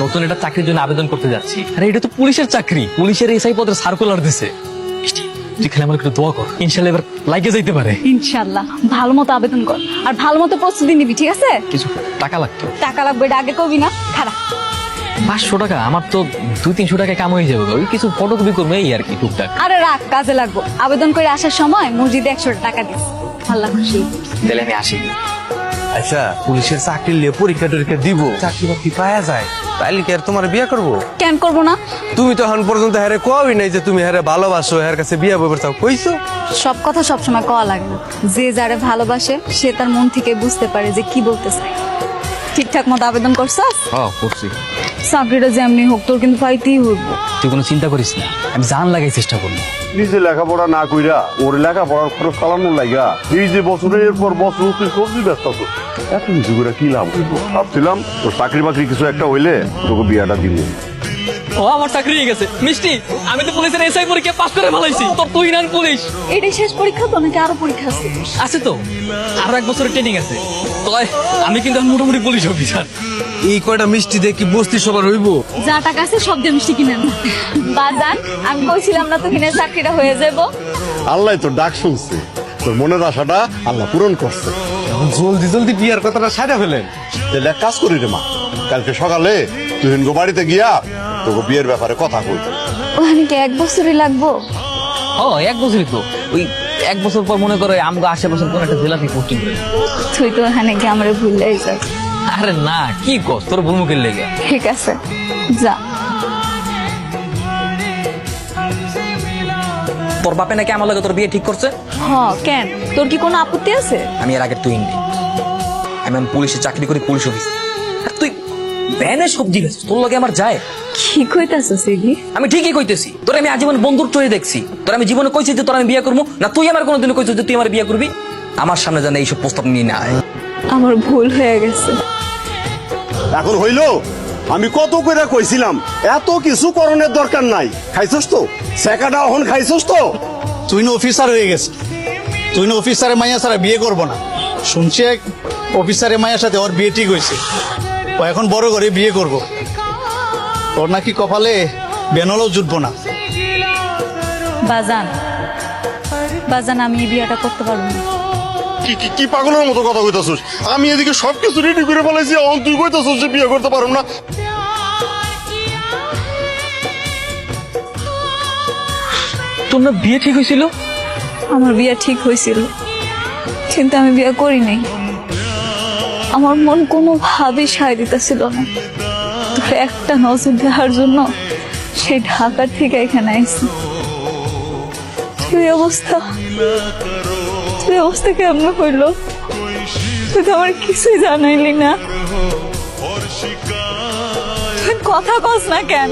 নতুন একটা চাকরির জন্য আবেদন করতে যাচ্ছি। আরে এটা তো পুলিশের চাকরি। পুলিশের এসআই পদের সার্কুলার দিছে। তুই খালি আমার একটু দোয়া কর। ইনশাল্লাহ এবার লাইকে যাইতে পারে। ইনশাল্লাহ। ভালো মতো আবেদন কর। আর ভালো মতো প্রস্তুতি নিবি ঠিক আছে? কিছু টাকা লাগতো। টাকা লাগবে এটা আগে কবি না। খারাপ পাঁচশো টাকা? আমার তো দুই তিনশো টাকা কাম হয়ে যাবে ওই কিছু ফটোকপি করব এই আর কি টুকটাক। আরে রাখ কাজে লাগবো। আবেদন করে আসার সময় মসজিদে একশো টাকা দিস। আল্লাহ খুশি। তাহলে আমি আসি। আচ্ছা পুলিশের চাকরি নিয়ে পরীক্ষা টরীক্ষা দিব। চাকরি বাকরি পাওয়া যায়। তাইলে কি আর তোমার বিয়ে করব? কেন করব না? তুমি তো এখন পর্যন্ত হ্যারে কবি নাই যে তুমি হ্যারে ভালোবাসো হ্যার কাছে বিয়ে বইবার চাও। কইছো? সব কথা সবসময় কওয়া লাগে না। যে যারে ভালোবাসে সে তার মন থেকে বুঝতে পারে যে কি বলতে চায়। ঠিকঠাক মতো আবেদন করছ হ্যাঁ করছি। চাকরিটা যেমনি হোক তোর কিন্তু পাইতেই হইব। তুই কোনো চিন্তা করিস না আমি জান লাগাই চেষ্টা করব। নিজে লেখাপড়া না কইরা ওর লেখাপড়ার খরচ চালানোর লাগা এই যে বছরের পর বছর তুই সবজি ব্যস্ত এখন কিছু করে কি লাভ হইব? ভাবছিলাম তোর চাকরি বাকরি কিছু একটা হইলে তোকে বিয়াটা দিব ও আমার চাকরি হয়ে গেছে। মিষ্টি আমি তো পুলিশের এসআই পরীক্ষা পাস করে ভালাইছি তোর তুই নান পুলিশ। এটাই শেষ পরীক্ষা তো নাকি আরও পরীক্ষা আছে? আছে তো। আরও এক বছরের ট্রেনিং আছে। তয় আমি কিন্তু মোটামুটি পুলিশ অফিসার এই কয়টা মিষ্টি কি বস্তি সবার হইব? যা টাকা আছে সব দিয়ে মিষ্টি কিনেন। বাজান আমি কইছিলাম না তো কিনে চাকরিটা হয়ে যাব। আল্লাহ তোর ডাক শুনছে। তোর মনের আশাটা আল্লাহ পূরণ করছে। জলদি জলদি বিয়ার কথাটা সাইডা ফেলেন। তাহলে এক কাজ করি রে মা কালকে সকালে তুই হিনগো বাড়িতে গিয়া তোকে বিয়ের ব্যাপারে কথা কই। ওখানে কি এক বছরই লাগবো? ও এক বছরই তো। ওই এক বছর পর মনে করো আমগো আশেপাশে কোন একটা জেলাতে পোস্টিং করে। তুই তো ওখানে গিয়ে আমার ভুললেই যাস। আরে না কি কস তোর ভূমুখের লেগে। ঠিক আছে যা। তোর বাপে নাকি আমার লাগে তোর বিয়ে ঠিক করছে? হ কেন? তোর কি কোনো আপত্তি আছে? আমি এর আগে তুই নেই আমি পুলিশে চাকরি করি পুলিশ অফিস। তুই ভ্যানে সবজি বেচ তোর লগে আমার যায়। কি কইতাছো সিগি আমি ঠিকই কইতেছি তোর আমি আজীবন বন্ধুর চয়ে দেখছি। তোর আমি জীবনে কইছি যে তোর আমি বিয়ে করব না তুই আমার কোনোদিন কইছিস যে তুই আমার বিয়ে করবি? আমার সামনে জানে এইসব প্রস্তাব নিয়ে না আয়। আমার ভুল হয়ে গেছে। এখন হইল আমি কত করে কইছিলাম এত কিছু করণের দরকার নাই। খাইছস তো? সেকাটা এখন খাইছস তো? তুই না অফিসার হয়ে গেছিস। তুই না অফিসারের মাইয়া ছাড়া বিয়ে করব না। শুনছি এক অফিসারের মায়ের সাথে ওর বিয়ে ঠিক হয়েছে। ও এখন বড় করে বিয়ে করব। ওর নাকি কপালে বেনলও জুটবো না। বাজান বাজান আমি এই বিয়েটা করতে পারব না। কি কি কি পাগলের মতো কথা কইতাছস? আমি এদিকে সবকিছু রেডি করে ফেলাইছি এখন তুই কইতাছস যে বিয়ে করতে পারো না। না বিয়ে ঠিক হয়েছিল? আমার বিয়ে ঠিক হয়েছিল কিন্তু আমি বিয়ে করি নাই। আমার মন কোনোভাবেই সায় দিতেছিল না। তোর একটা নজর দেওয়ার জন্য সেই ঢাকার থেকে এখানে আইসি তুই অবস্থা তুই অবস্থা কেমন হইল? তুই তো আমার কিছুই জানাইলি না। কথা কস না কেন?